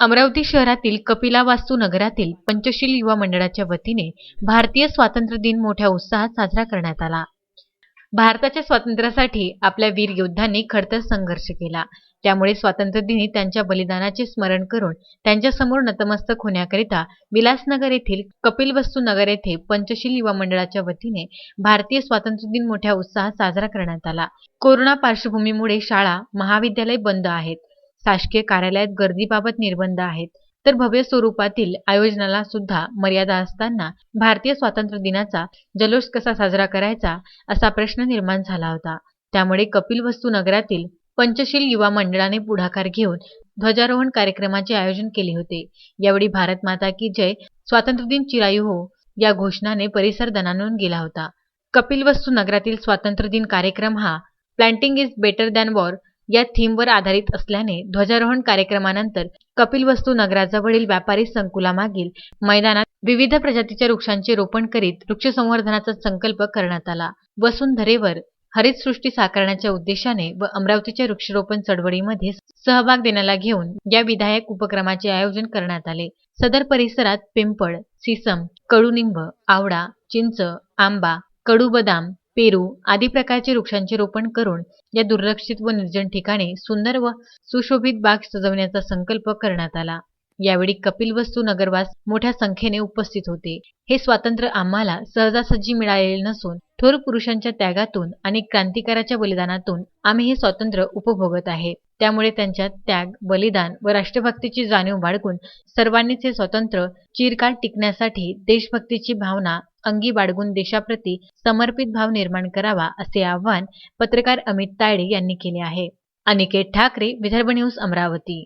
अमरावती शहरातील कपिला वास्तू नगरातील पंचशील युवा मंडळाच्या वतीने भारतीय स्वातंत्र्य दिन मोठ्या उत्साहात साजरा करण्यात आला. भारताच्या स्वातंत्र्यासाठी आपल्या वीर योद्ध्यांनी खडतर संघर्ष केला. त्यामुळे स्वातंत्र्य दिनी त्यांच्या बलिदानाचे स्मरण करून त्यांच्यासमोर नतमस्तक होण्याकरिता विलासनगर येथील कपिलवस्तू नगर येथे पंचशील युवा मंडळाच्या वतीने भारतीय स्वातंत्र्य दिन मोठ्या उत्साहात साजरा करण्यात आला. कोरोना पार्श्वभूमीमुळे शाळा महाविद्यालय बंद आहेत. शासकीय कार्यालयात गर्दीबाबत निर्बंध आहेत. तर भव्य स्वरूपातील आयोजनाला सुद्धा मर्यादा असताना भारतीय स्वातंत्र्य दिनाचा जल्लोष कसा साजरा करायचा असा प्रश्न निर्माण झाला होता. त्यामुळे कपिलवस्तू नगरातील पंचशील युवा मंडळाने पुढाकार घेऊन ध्वजारोहण कार्यक्रमाचे आयोजन केले होते. यावेळी भारत माता की जय स्वातंत्र्य दिन चिरायू हो या घोषणाने परिसर दणानून गेला होता. कपिलवस्तू नगरातील स्वातंत्र्य दिन कार्यक्रम हा planting is better than war या थीमवर आधारित असल्याने ध्वजारोहण कार्यक्रमानंतर कपिलवस्तू नगराजवळील व्यापारी संकुलामागील मैदानात विविध प्रजातीच्या वृक्षांचे रोपण करीत वृक्ष संवर्धनाचा संकल्प करण्यात आला. वसुंधरेवर हरितसृष्टी साकारण्याच्या उद्देशाने व अमरावतीच्या वृक्षरोपण चळवळीमध्ये सहभाग देण्याला घेऊन या विधायक उपक्रमाचे आयोजन करण्यात आले. सदर परिसरात पिंपळ सिसम कडुनिंब आवळा चिंच आंबा कडू बदाम पेरू आदी प्रकारचे वृक्षांचे रोपण करून या दुर्लक्षित व निर्जन ठिकाणी सुंदर व सुशोभित बाग सजवण्याचा संकल्प करण्यात आला. यावेळी कपिलवस्तू नगरवास मोठ्या संख्येने उपस्थित होते. हे स्वातंत्र्य आम्हाला सहजासहजी मिळालेले नसून थोर पुरुषांच्या त्यागातून आणि क्रांतिकाराच्या बलिदानातून आम्ही हे स्वातंत्र्य उपभोगत आहे. त्यामुळे त्यांच्या त्याग बलिदान व राष्ट्रभक्तीची जाणीव बाळगून सर्वांनीच हे स्वातंत्र्य चिरकाळ टिकण्यासाठी देशभक्तीची भावना अंगी बाळगून देशाप्रती समर्पित भाव निर्माण करावा असे आवाहन पत्रकार अमित तायडे यांनी केले आहे. अनिकेत ठाकरे विदर्भ न्यूज अमरावती.